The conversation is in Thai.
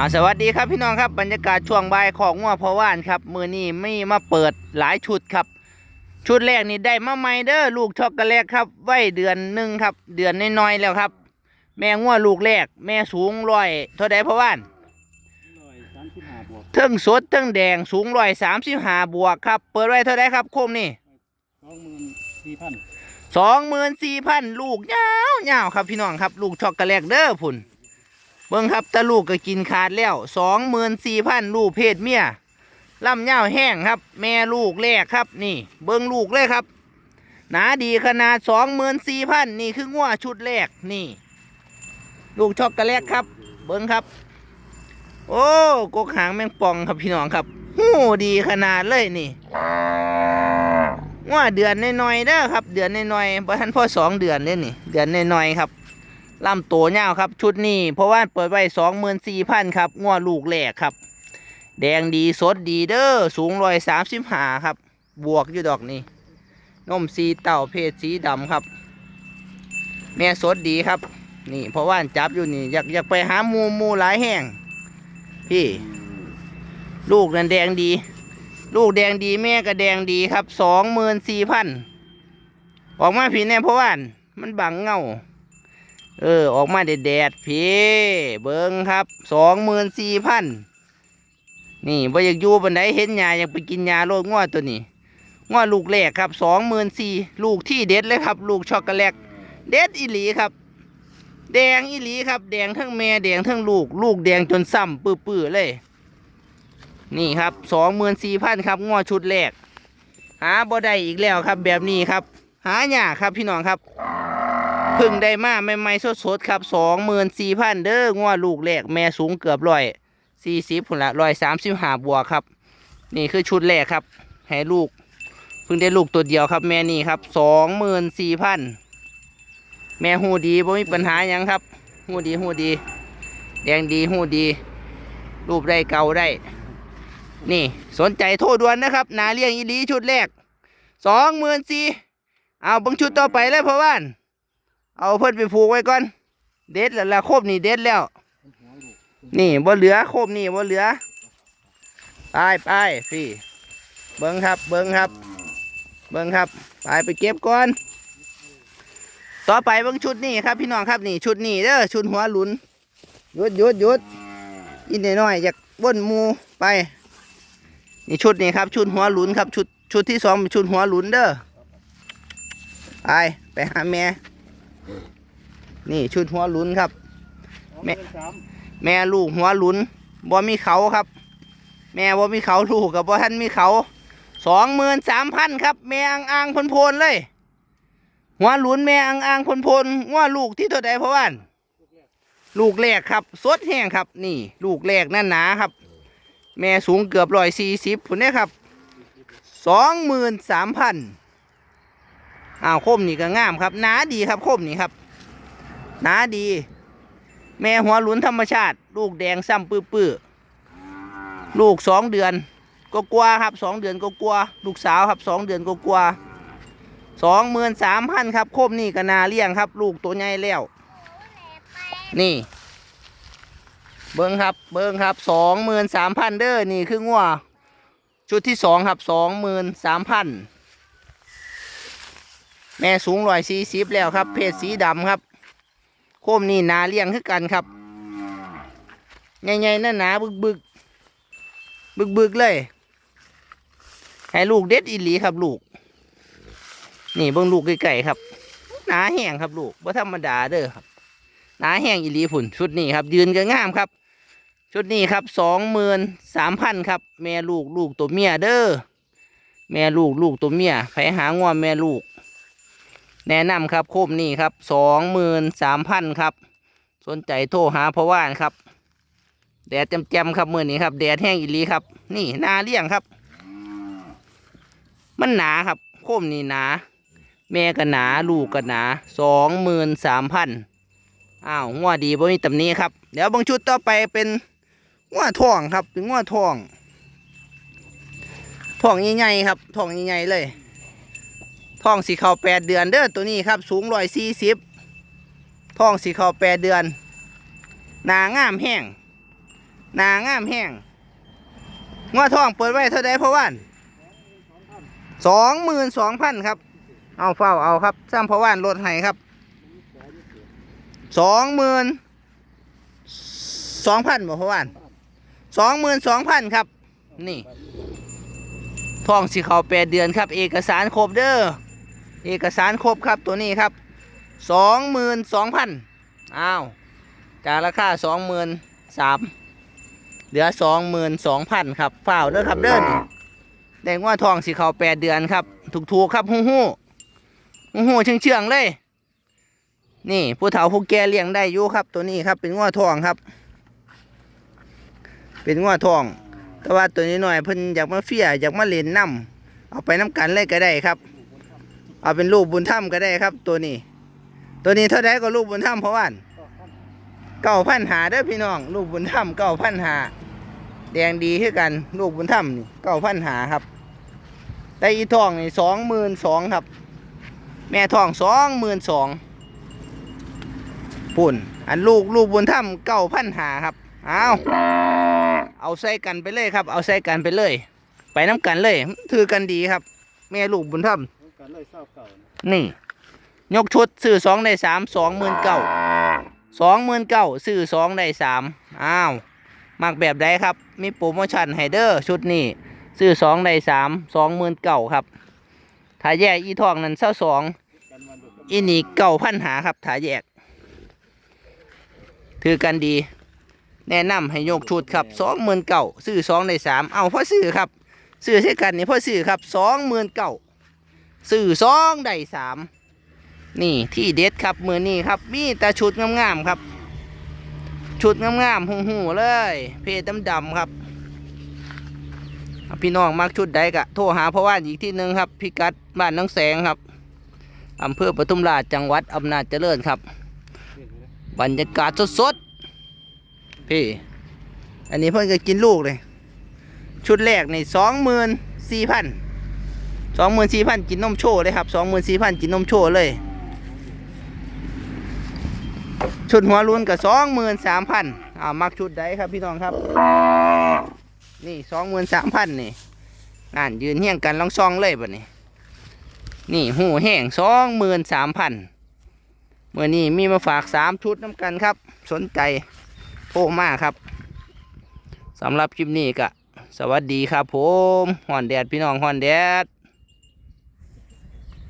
อ่าสวัสดีครับพี่น้องครับบรรยากาศช่วงบ่ายของงัวพอว่านครับมือนี้ไม่มาเปิดหลายชุดครับ ชุดแรกนี่ได้มาใหม่เด้อลูกช็อกโกแลตครับไว้เดือนหนึ่งครับ เดือนน้อยๆแล้วครับ แม่งัวลูกแรก แม่สูงร้อยเท่าใดพอว่านร้อยสามสิบห้าบวกเทิงสดเทิงแดงสูงร้อยสามสิบห้าบวกครับ เปิดไว้เท่าใดครับโคมนี่สองหมื่นสี่พันสองหมื่นสี่พันลูกยาวยาวครับพี่น้องครับ ลูกช็อกโกแลตเด้อพุ่น เบิ้งครับตาลูกก็กินขาดแล้วสองหมื่นสี่พันลูกเพศเมียลำยาแห้งครับ แม่ลูกแรกครับ นี่ เบิ้งลูกเลยครับ หนาดีขนาดสองหมื่นสี่พันนี่คืองัวชุดแรกนี่ ลูกช็อกโกแลตครับ เบิ้งครับ โอ้กกหางแมงป่องครับพี่น้องครับหูดีขนาดเลยนี่ว่าเดือนน้อยๆเด้อครับ เดือนน้อยๆบ่ทันพ่อสองเดือนเลยนี่ เดือนน้อยๆครับ ลำโตยาครับ ชุดนี้ เพราะว่าเปิดไว้สองหมื่นสี่พันครับงัวลูกแหลกครับ แดงดีสดดีเด้อสูงร้อยสามสิบห้าครับ บวกอยู่ดอกนี่นมสีเต่าเพศสีดำครับ แม่สดดีครับ นี่ เพราะว่าจับอยู่นี่ อยากอยากไปหามูมูหลายแห้งพี่ ลูกนั่นแดงดี ลูกแดงดีแม่ก็แดงดีครับสองหมื่นสี่พันออกมาผีแน่เพราะว่ามันบังเงา เออ ออกมาแดดแดดๆพี่เบิ้งครับสองหมื่นสี่พันนี่บ่อยากอยู่บันไดเห็นยาอยากไปกินยาโรดง้อตัวนี้ง้อลูกแรกครับสองหมื่นสี่ลูกที่เด็ดเลยครับ ลูกช็อกโกแลตเด็ดอีหลีครับ แดงอีหลีครับ แดงทั้งแม่แดงทั้งลูก ลูกแดงจนซ้ำปื้อๆเลย นี่ครับสองหมื่นสี่พันครับงอชุดแรกหาบ่ได้อีกแล้วครับแบบนี้ครับ หายากครับพี่น้องครับ พึ่งได้มาใหม่ๆสดๆครับสองหมื่นสี่พันเด้องอลูกแรกแม่สูงเกือบร้อยสี่สิบผลละร้อยสามสิบห้าบวกครับ นี่คือชุดแรกครับให้ลูกเพิ่งได้ลูกตัวเดียวครับ แม่นี่ครับสองหมื่นสี่พันแม่หูดีบ่มีปัญหายังครับหูดีหูดี แดงดีหูดี รูปได้เก่าได้ นี่สนใจโทรด่วนนะครับ นาเลี้ยงอีลีชุดแรกสองหมื่นสี่เอาเบังชุดต่อไปเลยพ่อบ้าน เอาเพิ่นไปผูกไว้ก่อน เด็ดแล้วละโคบนี่เด็ดแล้ว นี่บ่เหลือโคบนี่บ่เหลือไปไปพี่ เบิ้งครับ เบิ้งครับ เบิ้งครับ ไปไปเก็บก่อน ต่อไปเบิ้งชุดนี่ครับพี่น้องครับนี่ชุดนี่เด้อชุดหัวหลุนหยุดหยุดหยุดอีกหน่อยๆอยากบ้นมูไป นี่ชุดนี้ครับ ชุดหัวหลุนครับ ชุดชุดที่สองเป็นชุดหัวหลุนเด้อไปไปหาแม่ นี่ชุดหัวหลุนครับสองหแม่มื่นสามแม่ลูกหัวหลุนบ่มีเขาครับ แม่บ่มีเขาลูกกับบ่ท่านมีเขาสองหมื่นสามพันครับ แม่อ่างอ่างพนพนๆเลย หัวหลุนแม่อ่างอ่างพนพนๆว่าลูกที่ตัวใดเพราะว่านลูกแรกครับสดแห้งครับ นี่ ลูกแรกนั่นหนาครับ แม่สูงเกือบร้อยสี่สิบผุนเนี่ยครับสองหมื่นสามพันอ้าวโคมนี่ก็งามครับหนาดีครับโคมนี่ครับ หนาดี แม่หัวหลุนธรรมชาติ ลูกแดงซ้ำปื้อๆลูกสองเดือนก็กลัวครับสองเดือนก็กลัวลูกสาวครับสองเดือนก็กลัวสองหมื่นสามพันครับโคมนี่ก็นาเลี้ยงครับ ลูกตัวใหญ่แล้ว นี่ เบิ้งครับ เบิ้งครับสองหมื่นสามพันเด้อนี่คืองัวชุดที่สองครับสองหมื่นสามพันแม่สูงร้อยสี่สิบแล้วครับ เพศสีดำครับ โคมนี่นาเลี้ยงคือกันครับใหญ่ๆนั่นหนาบึกบึกบึกบึกๆเลย ให้ลูกเด็ดอีหลีครับลูก นี่เบิ่งลูกไก่ๆครับหนาแห้งครับลูกบ่ธรรมดาเด้อครับหนาแห้งอีหลีผุนชุดนี้ครับ ยืนก็งามครับ ชุดนี้ครับสองหมื่นสามพันครับ แม่ลูกลูกตัวเมียเด้อแม่ลูกลูกตัวเมียไปหางัวแม่ลูก แนะนำครับโคมนี่ครับสองหมื่นสามพันครับ สนใจโทรหาพ่อว่านครับ แดดแจ่มๆครับมือนี้ครับแดดแห้งอีลีครับ นี่นาเลี้ยงครับ มันหนาครับ โคมนี่หนา แม่ก็หนาลูกก็หนาสองหมื่นสามพันอ้าวงัวดีบ่มีตำนี้ครับ เดี๋ยวบางชุดต่อไปเป็นงัวทองครับเป็นงัวทองทองใหญ่ๆครับทองใหญ่ๆเลย ท้องสีขาวแปดเดือนเด้อตัวนี้ครับ สูงร้อยสี่สิบท้องสีขาวแปดเดือน หนางามแห้งหนางามแห้งงวดทองเปิดไว้เท่าใดพ่อว่านสองหมื่นสองพันครับ เอาเฝ้าเอาครับซ้ำพ่อว่านลดให้ครับสองหมื่นสองพันบ่พ่อว่านสองหมื่นสองพันครับ นี่ทองสีขาวแปดเดือนครับ เอกสารครบเด้อ เอกสารครบครับตัวนี้ครับสองหมื่นสองพันอ้าวจากราคาสองหมื่นสามเหลือสองหมื่นสองพันครับฝ้าเด้อครับเด้อนี่แดงว่าทองสีขาวแปดเดือนครับ ถูกๆครับฮู้ฮู้ฮู้ฮู้เชื่องเชื่องเลย นี่ผู้เฒ่าผู้แก่เลี้ยงได้อยู่ครับ ตัวนี้ครับเป็นง้อทองครับ เป็นง้อทอง แต่ว่าตัวนี้หน่อยเพิ่นอยากมาเฟียอยากมาเล่นน้ำเอาไปน้ำกันเลยก็ได้ครับ เอาเป็นลูกบุญธรรมก็ได้ครับ ตัวนี้ ตัวนี้เท่าไดก็ลูกบุญธรรมเพราะว่าเก้าพันหาเด้อพี่น้อง ลูกบุญธรรมเก้าพันหาแดงดีคือกัน ลูกบุญธรรมนี่เก้าพันหาครับแต่อีทองนี่สองหมื่นสองครับ แม่ทองสองหมื่นสองปุ่น อันลูกลูกบุญธรรมเก้าพันหาครับเอาเอาใส่กันไปเลยครับ เอาใส่กันไปเลย ไปน้ำกันเลย ถือกันดีครับ แม่ลูกบุญธรรม ต้อยเศร้าเก่านี่ ยกชุดซื้อสองได้สามสองหมื่นเก้าสองหมื่นเก้าซื้อสองได้สามอ้าวมักแบบใดครับ มีโปรโมชั่นไฮเดอร์ชุดนี้ซื้อสองได้สามสองหมื่นเก้าครับถ้าแยกอีทองนั้นเศร้าสองอีนี่เก้าพันหาครับถ้าแยก ถือกันดี แนะนำให้ยกชุดครับสองหมื่นเก้าซื้อสองได้สามเอาพ่อซื้อครับ ซื้อใช้กันนี่พ่อซื้อครับสองหมื่นเก้า ซื้อสองได้สามนี่ที่เด็ดครับมือนี้ครับ มีแต่ชุดงามๆครับ ชุดงามๆหูๆเลย เพจดำๆครับ พี่น้องมักชุดใดกะโทรหาพ่อว่านอีกที่หนึ่งครับ พิกัดบ้านน้องแสงครับอำเภอปทุมราชจังหวัดอำนาจเจริญครับ บรรยากาศสดๆพี่ อันนี้เพิ่นก็กินลูกเลย ชุดแรกในสองหมื่นสี่พัน สองหมื่นสี่พันกินนมโชว์เลยครับสองหมื่นสี่พันกินนมโชว์เลย ชุดหัวรุนกับสองหมื่นสามพันอ่ามักชุดใดครับพี่น้องครับ นี่สองหมื่นสามพันนี่นั่นยืนเฮี้ยงกันลองซองเลยแบบนี้นี่หูแห้งสองหมื่นสามพันเมื่อนี้มีมาฝากสามชุดน้ำกันครับ สนใจโทรมากครับสำหรับคลิปนี้ก็สวัสดีครับผมฮอนแดดพี่น้องฮอนแดด